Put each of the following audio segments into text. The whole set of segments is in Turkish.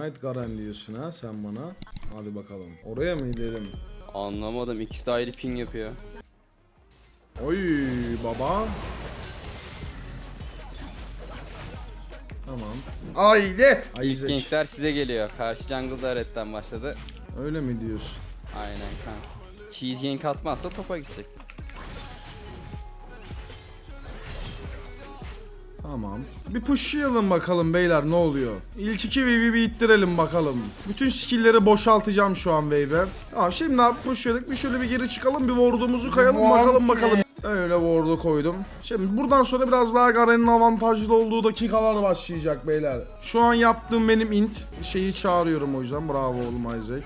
Ignite Garen diyorsun ha sen bana. Hadi bakalım. Oraya mı gidelim? Anlamadım ikisi de ayrı ping yapıyor. Oy baba. Tamam. Haydi. İlk Isaac. gankler size geliyor. Karşı jungle da redden başladı. Öyle mi diyorsun? Aynen kanka. Cheese gank atmazsa topa gidecek. Tamam. Bir pushlayalım bakalım beyler ne oluyor. İlk iki wave'i bir ittirelim bakalım. Bütün skill'leri boşaltacağım şu an wave'e. Tamam şimdi abi pushladık bir şöyle bir geri çıkalım bir ward'umuzu kayalım bakalım bakalım. Öyle ward'u koydum. Şimdi buradan sonra biraz daha Garen'in avantajlı olduğu dakikalar başlayacak beyler. Şu an yaptığım benim int. Şeyi çağırıyorum o yüzden. Bravo oğlum Isaac.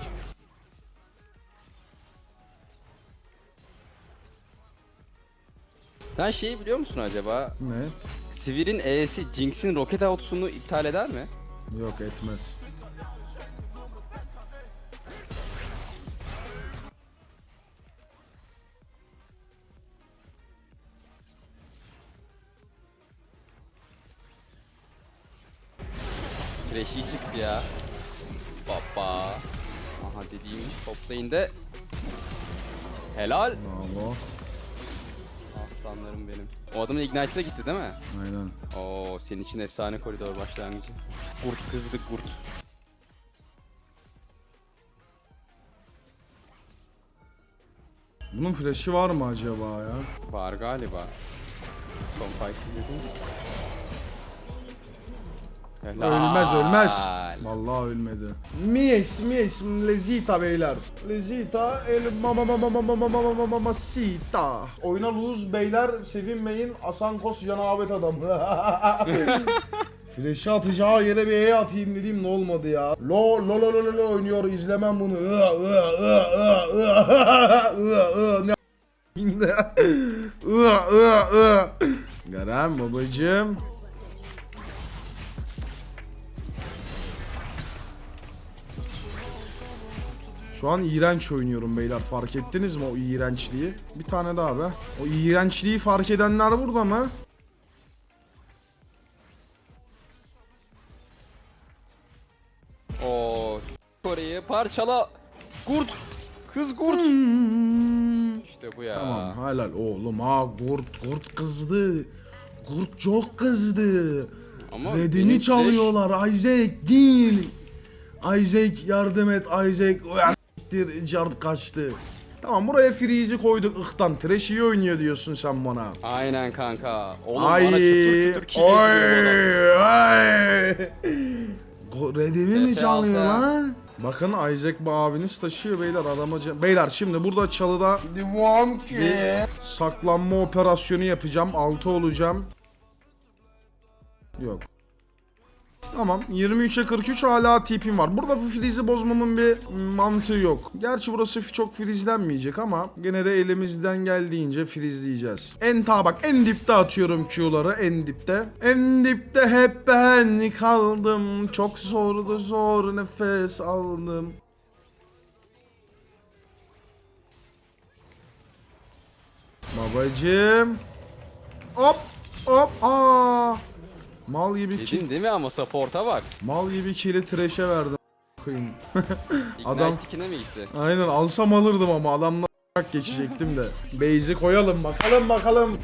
Sen şeyi biliyor musun acaba? Ne? Sivir'in E'si Jinx'in roket out'unu iptal eder mi? Yok etmez. Trash'i çıktı ya. Baba. Aha dediğim toplayın da. Helal. Bravo. Aslanlarım benim. O adamın Ignite'e gitti değil mi? Aynen. Oo senin için efsane koridor başlangıcı. Kurt kızdı kurt. Bunun flash'i var mı acaba ya? Var galiba. Son fight izledim. Ölmez ölmez. Vallahi ölmedi. Mies mies lezita beyler. Lezita el mama mama mama mama mama mama sita. Oyuna lose beyler sevinmeyin Asankos cenabet adamı. Flash'ı atacağı yere bir E atayım dedim ne olmadı ya. Lo lo lo lo lo lo oynuyor izlemem bunu. Ne. Garen babacım. Şu an iğrenç oynuyorum beyler. Fark ettiniz mi o iğrençliği? Bir tane daha be. O iğrençliği fark edenler burada mı? Oo Kore'yi parçala. Kurt. Kız kurt. İşte bu ya. Tamam helal oğlum ha kurt kurt kızdı. Kurt çok kızdı. Ama Redini çalıyorlar Isaac değil. Isaac yardım et Isaac. Siktir cart kaçtı. Tamam buraya freeze'i koyduk ıhtan. Trash iyi oynuyor diyorsun sen bana. Aynen kanka. Oğlum Ay, bana çıtır çıtır kill ay. Go- Redimi mi çalıyor lan? Bakın Isaac bu abiniz taşıyor beyler adama Beyler şimdi burada çalıda bir saklanma operasyonu yapacağım. 6 olacağım. Yok. Tamam 23'e 43 hala tipim var. Burada bu frizi bozmamın bir mantığı yok. Gerçi burası çok frizlenmeyecek ama gene de elimizden geldiğince frizleyeceğiz. En ta bak en dipte atıyorum Q'ları en dipte. En dipte hep ben kaldım. Çok zordu zor nefes aldım. Babacım. Hop hop aa. Mal gibi Dedin değil mi ama support'a bak. Mal gibi kili trash'e verdim. Koyayım. Ignite Adam- ikine mi gitti? Aynen alsam alırdım ama adamla geçecektim de. Base'i koyalım bakalım bakalım.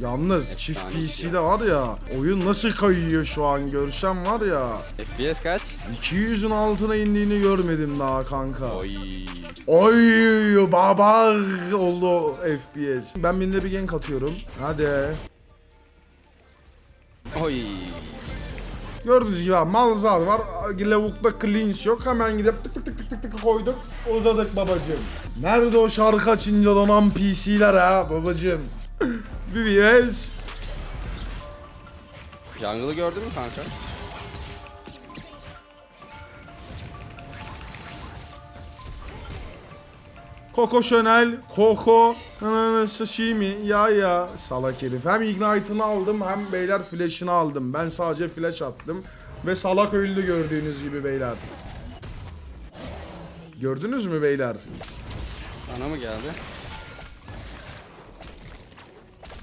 Yalnız çift Efsane PC'de var ya oyun nasıl kayıyor şu an görsem var ya FPS kaç? 200'ün altına indiğini görmedim daha kanka. Oy. Oy baba oldu FPS. Ben birine bir gank atıyorum. Hadi. Oy. Gördüğünüz gibi abi Malzar var. Lavukta cleans yok. Hemen gidip tık tık tık tık tık tık koyduk. Uzadık babacım. Nerede o şarkı açınca donan PC'ler ha babacım? BBS. Jungle'ı gördün mü kanka? Coco Chanel, Coco, sashimi, ya ya, salak herif. Hem Ignite'ını aldım hem beyler flash'ını aldım. Ben sadece flash attım. Ve salak öldü gördüğünüz gibi beyler. Gördünüz mü beyler? Bana mı geldi?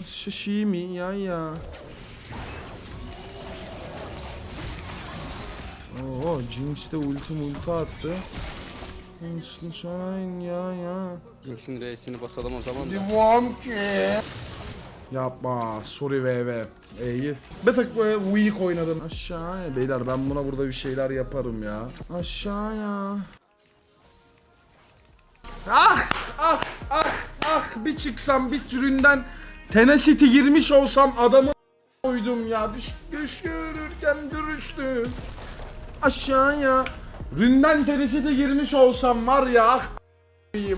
Sashimi, ya ya. Oo Jinx de ulti multi attı. Sunshine ya ya. Jackson Reis'ini basalım o zaman da. Devam ki. Yapma. Sorry VV. İyi. Bir tık böyle weak oynadım. Aşağıya. Beyler ben buna burada bir şeyler yaparım ya. Aşağıya. Ah ah ah ah bir çıksam bir türünden Tenacity girmiş olsam adamı koydum ya. Düş, düşürürken düştü. Aşağıya. Ründen Tenacity girmiş olsam var ya ah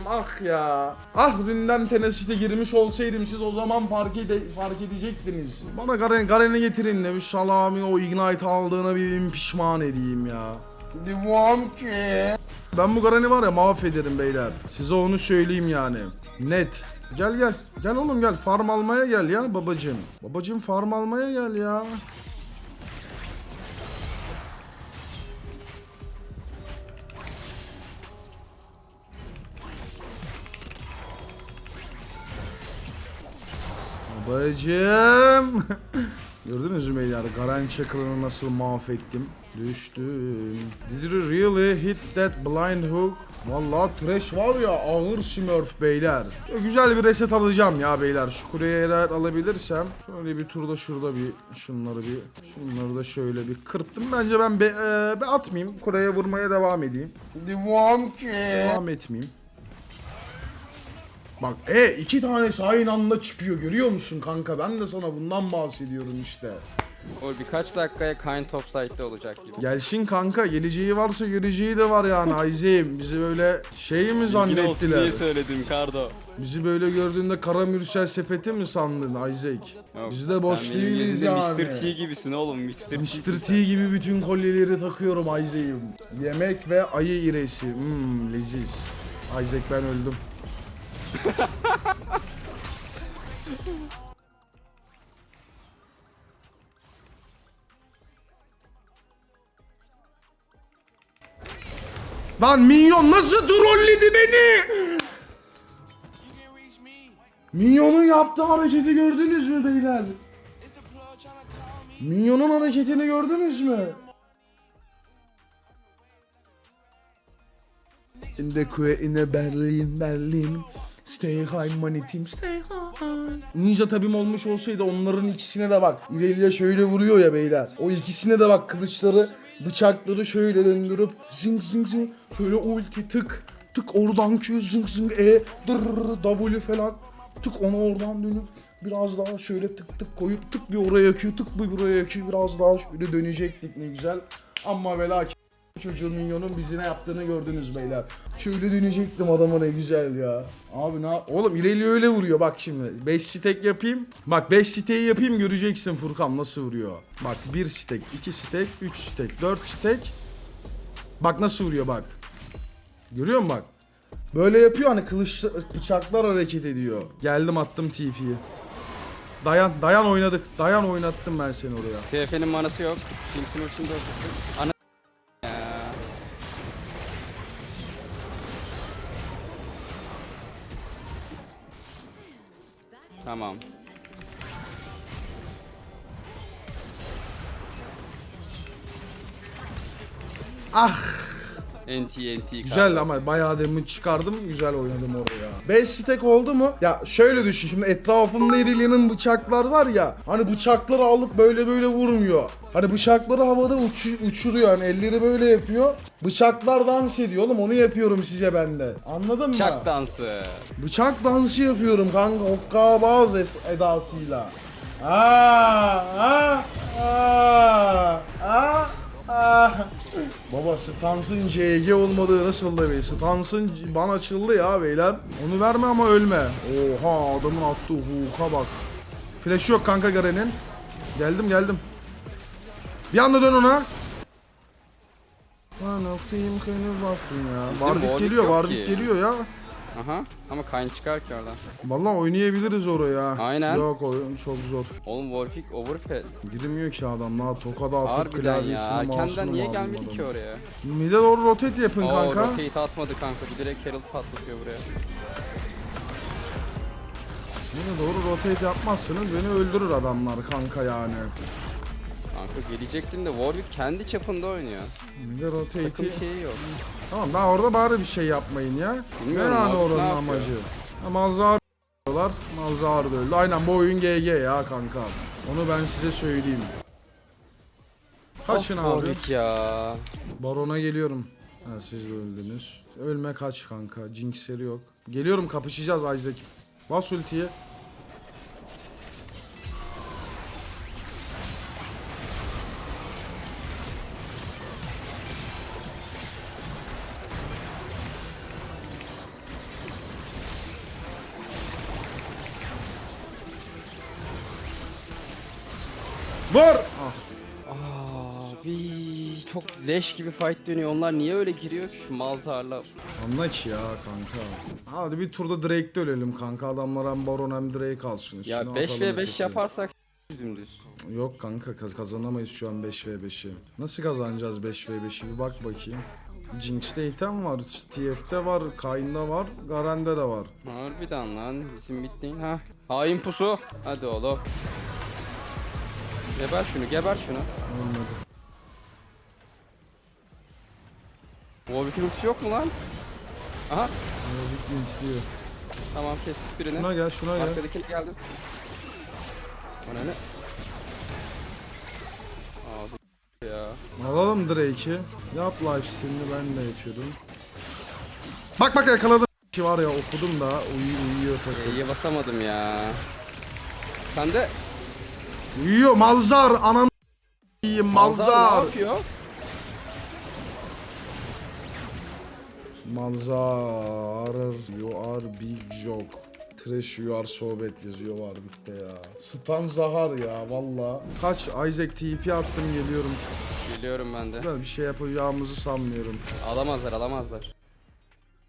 ah ya. Ah ründen tenesite girmiş olsaydım siz o zaman fark, ede fark edecektiniz. Bana Garen, Garen'i getirin de şu Salami o Ignite aldığına bir pişman edeyim ya. Devam ki. Ben bu Garen'i var ya mahvederim beyler. Size onu söyleyeyim yani. Net. Gel gel. Gel oğlum gel. Farm almaya gel ya babacım. Babacım farm almaya gel ya. Babacım. Gördünüz mü beyler? Garen Çakıl'ını nasıl mahvettim? Düştüm. Did you really hit that blind hook? Vallahi trash var ya ağır smurf beyler. Ya Güzel bir reset alacağım ya beyler. Şu kuleye eğer alabilirsem. Şöyle bir turda şurada bir şunları bir şunları da şöyle bir kırptım. Bence ben be, e, be atmayayım. Kuleye vurmaya devam edeyim. Devam ki. Devam etmeyeyim. Bak e iki tanesi aynı anda çıkıyor görüyor musun kanka? Ben de sana bundan bahsediyorum işte. O birkaç dakikaya Kayn top side'de olacak gibi. Gelsin kanka geleceği varsa göreceği de var yani Ayzeyim. Bizi böyle şey mi Yine zannettiler? diye söyledim Kardo. Bizi böyle gördüğünde kara mürsel sepeti mi sandın Isaac? Yok, Biz de boş değiliz yani. Mr. T gibisin oğlum Mr. T. Mr. T gibi bütün kolyeleri takıyorum Isaac'im. Yemek ve ayı iresi. Mmm leziz. Isaac ben öldüm. Lan minyon nasıl trolledi beni? Minyonun yaptığı hareketi gördünüz mü beyler? Minyonun hareketini gördünüz mü? In the Berlin Berlin Stay high money team stay high. Ninja tabim olmuş olsaydı onların ikisine de bak. İleriye şöyle vuruyor ya beyler. O ikisine de bak. Kılıçları Bıçakları şöyle döndürüp Zing zing zing. Şöyle ulti tık. Tık oradan Q zing zing. E Dırr W falan. Tık ona oradan dönüp Biraz daha şöyle tık tık koyup tık bir oraya yakıyor tık bir buraya yakıyor biraz daha şöyle dönecektik. Ne güzel. Ama ve çocuğun minyonun bizi ne yaptığını gördünüz beyler. Şöyle dönecektim adama ne güzel ya. Abi ne Oğlum ileri öyle vuruyor bak şimdi. 5 stack yapayım. Bak 5 stack'i yapayım göreceksin Furkan nasıl vuruyor. Bak 1 stack, 2 stack, 3 stack, 4 stack. Bak nasıl vuruyor bak. Görüyor musun bak? Böyle yapıyor hani kılıç bıçaklar hareket ediyor. Geldim attım TP'yi. Dayan, dayan oynadık. Dayan oynattım ben seni oraya. TF'nin manası yok. Jinx'in ultisini de Tamam. Ah NT NT güzel ama bayağı demin çıkardım. Güzel oynadım oraya. 5 stack oldu mu? Ya şöyle düşün şimdi etrafında Irilia'nın bıçaklar var ya. Hani bıçakları alıp böyle böyle vurmuyor. Hani bıçakları havada uçu- uçuruyor. Hani elleri böyle yapıyor. Bıçaklar dans ediyor oğlum onu yapıyorum size ben de. Anladın mı? Çak dansı. Bıçak dansı yapıyorum kanka hokkabaz edasıyla. Aa, aa, aa, aa. Baba Stans'ın CG olmadığı nasıl da be? Stans'ın ban açıldı ya beyler. Onu verme ama ölme. Oha adamın attığı huka bak. Flash yok kanka Garen'in. Geldim geldim. Bir anda dön ona. Lan okuyayım kanı baktın ya. Warwick geliyor, ki. geliyor ya. Aha. Ama Kayn çıkar ki oradan. Vallahi oynayabiliriz oraya. Aynen. Yok oyun çok zor. Oğlum Warwick overfed. Girmiyor ki adam. Daha tokada atıp Harbiden ya. klavyesini Erkenden mouse'unu niye gelmedi ki oraya? Mide doğru rotate yapın Oo kanka. rotate atmadı kanka. Bir direkt Herald patlatıyor buraya. Mide doğru rotate yapmazsınız beni öldürür adamlar kanka yani. Kanka gelecektin de Warwick kendi çapında oynuyor. Bir de rotate'i. Takım şeyi yok. Tamam daha orada bari bir şey yapmayın ya. Bilmiyorum ne yani abi, oranın yapıyor? amacı? Ha, Malzahar diyorlar. Malzahar da öldü. Aynen bu oyun GG ya kanka. Onu ben size söyleyeyim. Kaçın Of, abi. Warwick ya. Barona geliyorum. Ha siz de öldünüz. Ölme kaç kanka. Jinx'leri yok. Geliyorum kapışacağız Isaac. Bas ultiye. Vur! Ah. Abi çok leş gibi fight dönüyor. Onlar niye öyle giriyor ki Malzar'la? Anla ki ya kanka. Hadi bir turda Drake'de ölelim kanka. Adamlar hem Baron hem Drake alsın. Ya Üstüne 5 atalım ve 5 öteki. yaparsak dümdüz. Yok kanka kaz- kazanamayız şu an 5v5'i. Nasıl kazanacağız 5v5'i bir bak bakayım. Jinx'te item var, TF'de var, Kayn'da var, Garen'de de var. Harbiden lan bizim bittiğin ha. Hain pusu. Hadi oğlum. Geber şunu geber şunu. Olmadı. Warwick'in ultisi yok mu lan? Aha Ama bitmi diyor. tamam kestik birini. Şuna gel, şuna gel. Arkadakine geldim. Bana ne? Abi ya. Alalım Drake'i. Yap lifesteal'ini ben de yapıyorum. Bak bak yakaladım. Var ya okudum da uyu, uyuyor takım. E'ye basamadım ya. Sen de Uyuyor Malzar anan yiyeyim Malzar ne Malzar. yapıyor? Malzar you are big joke. Trash you are sohbet yazıyor var bitti ya. Stan Zahar ya valla. Kaç Isaac TP attım geliyorum. Geliyorum ben de. Ben bir şey yapacağımızı sanmıyorum. Alamazlar alamazlar.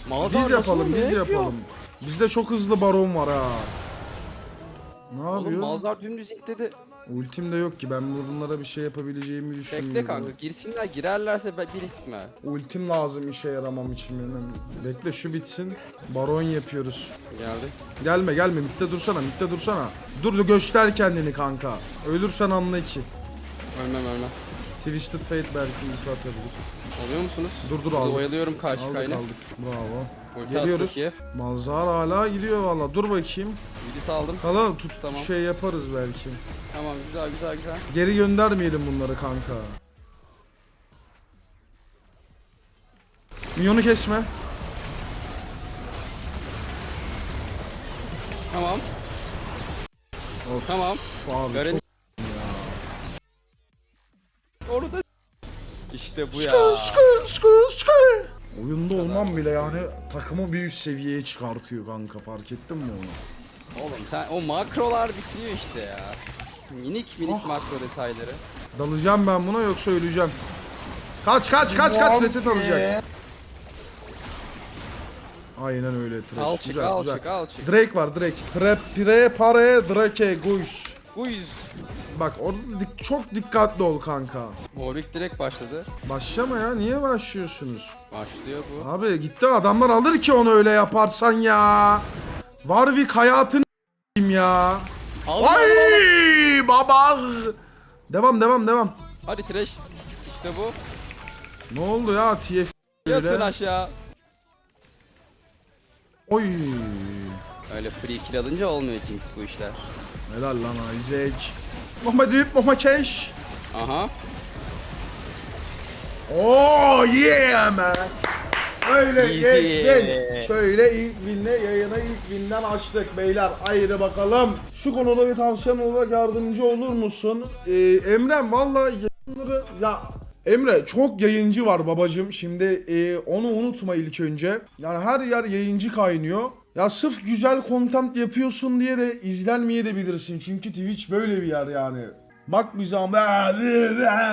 Malzar Biz yapalım biz yapıyor? yapalım. Bizde çok hızlı baron var ha. Ne Oğlum yapıyor? Malzar dümdüz dedi. Ultim de yok ki ben bunlara bir şey yapabileceğimi düşünmüyorum. Bekle kanka girsinler girerlerse ben bir ihtimal. Ultim lazım işe yaramam için benim. Bekle şu bitsin. Baron yapıyoruz. Geldi. Gelme gelme mitte dursana mitte dursana. Dur göster kendini kanka. Ölürsen anla ki. Ölmem ölmem. Twisted Fate belki ulti atabilir. Oluyor musunuz? Dur dur aldık. oyalıyorum karşı Aldık aldık. Bravo. Ulti Geliyoruz. attık ye. Malzahar hala gidiyor valla. Dur bakayım. Ulti saldım. Hala tut Tamam. şey yaparız belki. Tamam güzel güzel güzel. Geri göndermeyelim bunları kanka. Minyonu kesme. Tamam. Of, Tamam. abi Garen... çok işte bu ya. skır, skır, skır. Oyunda olmam bile yani takımı bir üst seviyeye çıkartıyor kanka fark ettin mi onu? Oğlum sen o makrolar bitiriyor işte ya. Minik minik Oh. makro detayları. Dalacağım ben buna yoksa öleceğim. Kaç kaç kaç kaç reset alacak. Aynen öyle çık güzel al güzel. çık al çık. Drake var Drake. Pre, pre pare drake guys. Uyuz. Bak orada dik- çok dikkatli ol kanka. Warwick direkt başladı. Başlama ya niye başlıyorsunuz? Başlıyor bu. Abi gitti adamlar alır ki onu öyle yaparsan ya. Warwick hayatını s**eyim ya. Ay baba. Devam devam devam. Hadi Thresh. İşte bu. Ne oldu ya TF Yatın öyle? aşağı. Oy. Öyle free kill alınca olmuyor Jinx bu işler. Helal lan Isaac. Muhammed Rip, Muhammed Keş. Aha. Oh yeah man. Öyle geçtin. Şöyle ilk winle yayına ilk winden açtık beyler. Haydi bakalım. Şu konuda bir tavsiyem olarak yardımcı olur musun? Ee, Emrem valla yayınları ya Emre çok yayıncı var babacım. Şimdi e, onu unutma ilk önce. Yani her yer yayıncı kaynıyor. Ya sırf güzel content yapıyorsun diye de izlenmeye de bilirsin. Çünkü Twitch böyle bir yer yani. Bak biz ama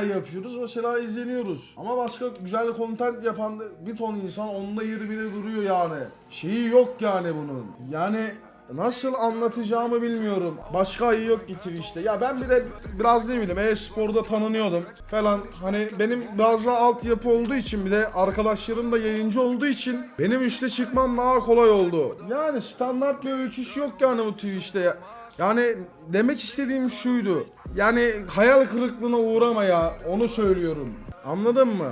yapıyoruz mesela izleniyoruz. Ama başka güzel content yapan bir ton insan onda yeri bile duruyor yani. Şeyi yok yani bunun. Yani nasıl anlatacağımı bilmiyorum. Başka ayı yok ki Twitch'te. Ya ben bir de biraz ne bileyim e-sporda tanınıyordum falan. Hani benim biraz daha altyapı olduğu için bir de arkadaşlarım da yayıncı olduğu için benim üste çıkmam daha kolay oldu. Yani standart bir ölçüsü yok yani bu Twitch'te. Yani demek istediğim şuydu. Yani hayal kırıklığına uğrama ya. Onu söylüyorum. Anladın mı?